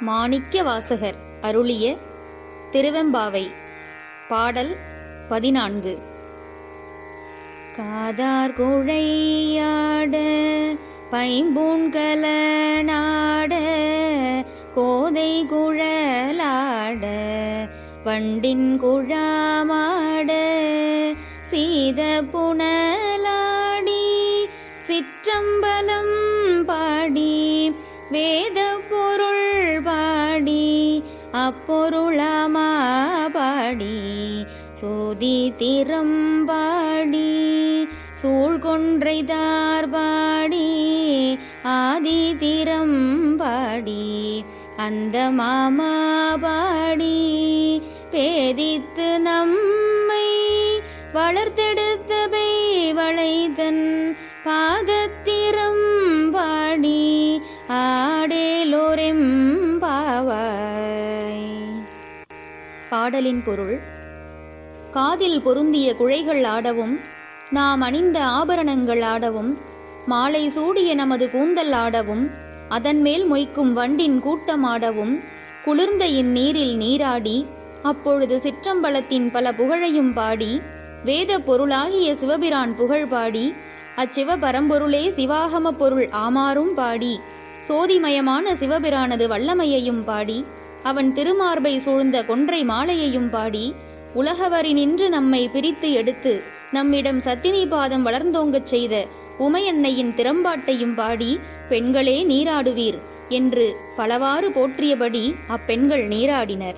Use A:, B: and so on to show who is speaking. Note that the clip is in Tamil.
A: மாணிக்க வாசகர் அருளிய திருவெம்பாவை பாடல் பதினான்கு. காதார் குழையாட பைம்பூன்கல நாட கோதை குழலாட வண்டின் குழாமாட சீத புனலாடி சிற்றம்பலம் பாடி வேத அப்பொருளமாபாடி சோதி திறம்பாடி சூழ்கொன்றைதார் பாடி ஆதி திறம்பாடி அந்த மாமாபாடி பேதித்து நம்மை வளர்த்தெடுத்த வளைதன் பா பாடலின் பொருள் காதில் பொருந்திய குழைகள் ஆடவும் நாம் அணிந்த ஆபரணங்கள் ஆடவும் மாலை சூடிய நமது கூந்தல் ஆடவும் அதன் மேல் மொய்க்கும் வண்டின் கூட்டம் ஆடவும் குளிர்ந்த இந்நீரில் நீராடி அப்பொழுது சிற்றம்பலத்தின் பல புகழையும் பாடி வேத பொருளாகிய சிவபிரான் புகழ் பாடி அச்சிவ பரம்பொருளே சிவாகம பொருள் ஆமாறும் பாடி சோதிமயமான சிவபிரானது வல்லமையையும் பாடி அவன் திருமார்பை சூழ்ந்த கொன்றை மாலையையும் பாடி உலகவரி நின்று நம்மை பிரித்து எடுத்து நம்மிடம் சத்தினி பாதம் வளர்ந்தோங்கச் செய்த உமையன்னையின் திறம்பாட்டையும் பாடி பெண்களே நீராடுவீர் என்று பலவாறு போற்றியபடி அப்பெண்கள் நீராடினர்.